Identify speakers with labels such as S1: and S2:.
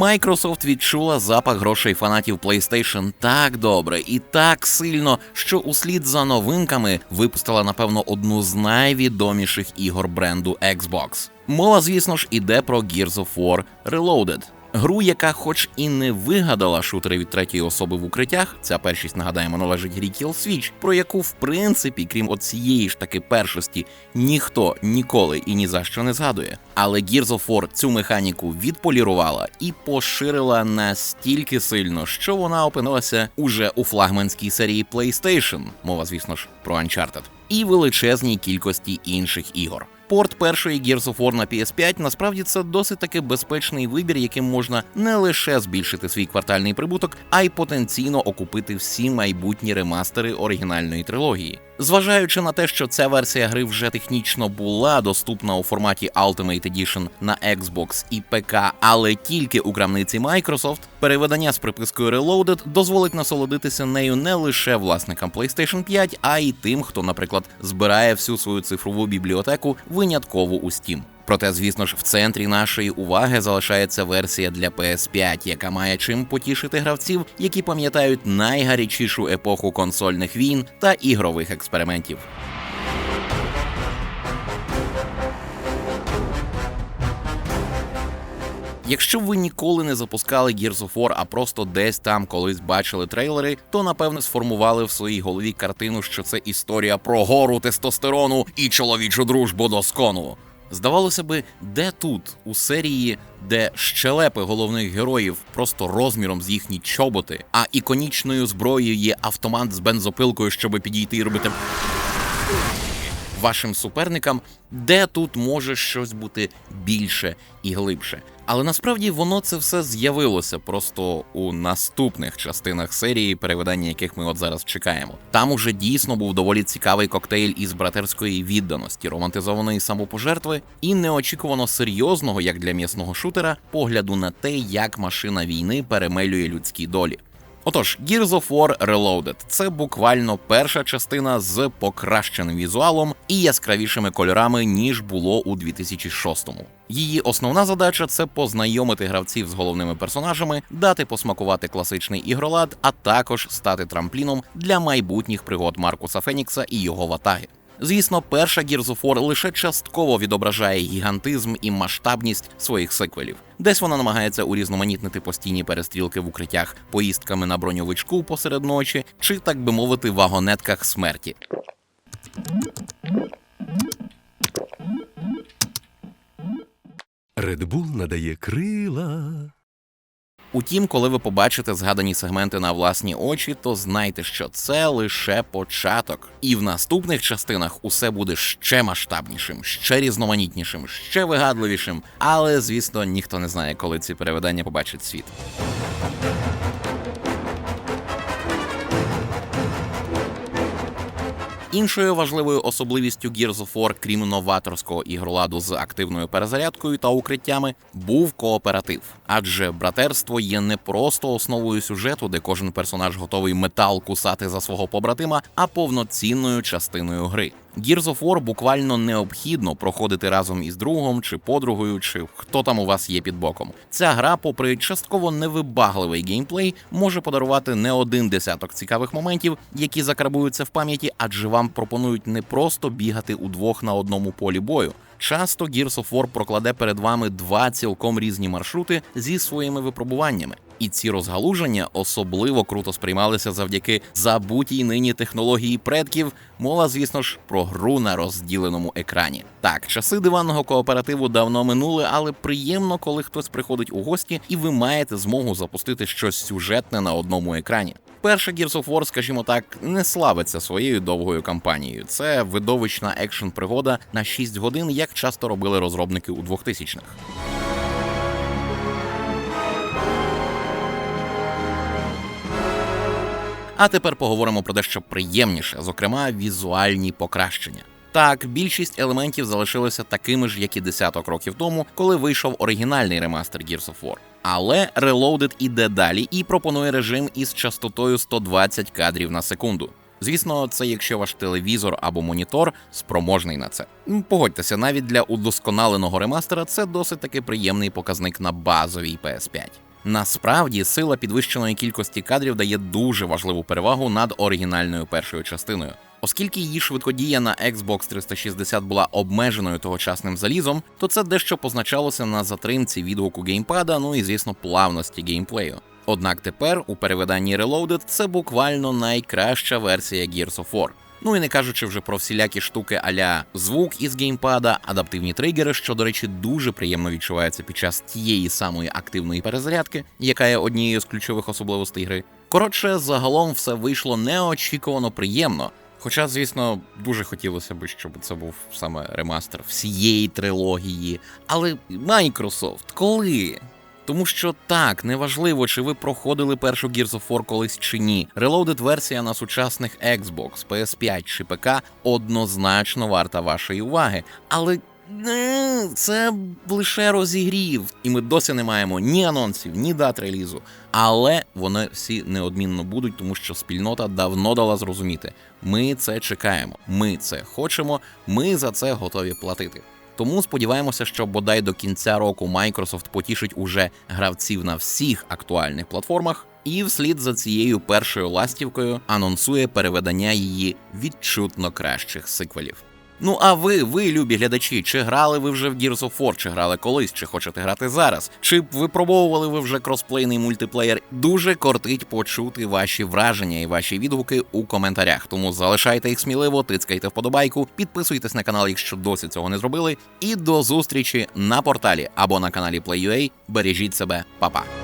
S1: Microsoft відчула запах грошей фанатів PlayStation так добре і так сильно, що услід за новинками випустила, напевно, одну з найвідоміших ігор бренду Xbox. Мова, звісно ж, іде про Gears of War Reloaded. Гру, яка, хоч і не вигадала шутери від третьої особи в укриттях, ця першість нагадаємо належить грі Kill Switch, про яку, в принципі, крім оцієї ж таки першості, ніхто ніколи і ні за що не згадує. Але Gears of War цю механіку відполірувала і поширила настільки сильно, що вона опинилася уже у флагманській серії PlayStation, мова, звісно ж, про Uncharted, і величезній кількості інших ігор. Порт першої Gears of War на PS5 насправді це досить таки безпечний вибір, яким можна не лише збільшити свій квартальний прибуток, а й потенційно окупити всі майбутні ремастери оригінальної трилогії. Зважаючи на те, що ця версія гри вже технічно була доступна у форматі Ultimate Edition на Xbox і ПК, але тільки у крамниці Microsoft, переведення з припискою Reloaded дозволить насолодитися нею не лише власникам PlayStation 5, а й тим, хто, наприклад, збирає всю свою цифрову бібліотеку винятково у Steam. Проте, звісно ж, в центрі нашої уваги залишається версія для PS5, яка має чим потішити гравців, які пам'ятають найгарячішу епоху консольних війн та ігрових експериментів. Якщо ви ніколи не запускали Gears of War, а просто десь там колись бачили трейлери, то напевне сформували в своїй голові картину, що це історія про гору тестостерону і чоловічу дружбу до скону. Здавалося би, де тут, у серії, де щелепи головних героїв просто розміром з їхні чоботи, а іконічною зброєю є автомат з бензопилкою, щоб підійти і робити вашим суперникам, де тут може щось бути більше і глибше. Але насправді воно це все з'явилося просто у наступних частинах серії, переведення яких ми от зараз чекаємо. Там уже дійсно був доволі цікавий коктейль із братерської відданості, романтизованої самопожертви і неочікувано серйозного, як для м'ясного шутера, погляду на те, як машина війни перемелює людські долі. Отож, Gears of War Reloaded – це буквально перша частина з покращеним візуалом і яскравішими кольорами, ніж було у 2006-му. Її основна задача це познайомити гравців з головними персонажами, дати посмакувати класичний ігролад, а також стати трампліном для майбутніх пригод Маркуса Фенікса і його ватаги. Звісно, перша Gears лише частково відображає гігантизм і масштабність своїх сиквелів. Десь вона намагається урізноманітнити постійні перестрілки в укриттях поїздками на броньовичку посеред ночі, чи так би мовити, вагонетках смерті.
S2: Red Bull надає крила.
S1: Утім, коли ви побачите згадані сегменти на власні очі, то знайте, що це лише початок. І в наступних частинах усе буде ще масштабнішим, ще різноманітнішим, ще вигадливішим. Але звісно, ніхто не знає, коли ці переведення побачать світ. Іншою важливою особливістю Gears of War, крім новаторського ігроладу з активною перезарядкою та укриттями, був кооператив. Адже братерство є не просто основою сюжету, де кожен персонаж готовий метал кусати за свого побратима, а повноцінною частиною гри. Gears of War буквально необхідно проходити разом із другом чи подругою, чи хто там у вас є під боком. Ця гра, попри частково невибагливий геймплей, може подарувати не один десяток цікавих моментів, які закарбуються в пам'яті, адже вам пропонують не просто бігати удвох на одному полі бою. Часто Gears of War прокладе перед вами два цілком різні маршрути зі своїми випробуваннями. І ці розгалуження особливо круто сприймалися завдяки забутій нині технології предків. Мова, звісно ж, про гру на розділеному екрані. Так, часи диванного кооперативу давно минули, але приємно, коли хтось приходить у гості, і ви маєте змогу запустити щось сюжетне на одному екрані. Перша Gears of War, скажімо так, не славиться своєю довгою кампанією. Це видовищна екшн пригода на 6 годин, як часто робили розробники у 2000-х. А тепер поговоримо про дещо приємніше, зокрема візуальні покращення. Так, більшість елементів залишилися такими ж, як і десяток років тому, коли вийшов оригінальний ремастер Gears of War. Але Reloaded іде далі і пропонує режим із частотою 120 кадрів на секунду. Звісно, це якщо ваш телевізор або монітор спроможний на це. Погодьтеся, навіть для удосконаленого ремастера це досить таки приємний показник на базовій PS5. Насправді, сила підвищеної кількості кадрів дає дуже важливу перевагу над оригінальною першою частиною. Оскільки її швидкодія на Xbox 360 була обмеженою тогочасним залізом, то це дещо позначалося на затримці відгуку геймпада, ну і звісно плавності геймплею. Однак тепер у перевиданні Reloaded це буквально найкраща версія Gears of War. Ну і не кажучи вже про всілякі штуки аля звук із геймпада, адаптивні тригери, що, до речі, дуже приємно відчуваються під час тієї самої активної перезарядки, яка є однією з ключових особливостей гри. Коротше, загалом все вийшло неочікувано приємно. Хоча, звісно, дуже хотілося б, щоб це був саме ремастер всієї трилогії. Але Microsoft, коли? Тому що так, неважливо, чи ви проходили першу Gears of War колись чи ні. Reloaded версія на сучасних Xbox, PS5 чи ПК однозначно варта вашої уваги. Але е, це лише розігрів, і ми досі не маємо ні анонсів, ні дат релізу. Але вони всі неодмінно будуть, тому що спільнота давно дала зрозуміти. Ми це чекаємо, ми це хочемо, ми за це готові платити. Тому сподіваємося, що бодай до кінця року Microsoft потішить уже гравців на всіх актуальних платформах, і вслід за цією першою ластівкою анонсує переведення її відчутно кращих сиквелів. Ну а ви, ви, любі глядачі, чи грали ви вже в Gears of War, чи грали колись, чи хочете грати зараз? Чи випробовували ви вже кросплейний мультиплеєр? Дуже кортить почути ваші враження і ваші відгуки у коментарях. Тому залишайте їх сміливо, тицькайте вподобайку, підписуйтесь на канал, якщо досі цього не зробили. І до зустрічі на порталі або на каналі Play.ua. Бережіть себе, па-па!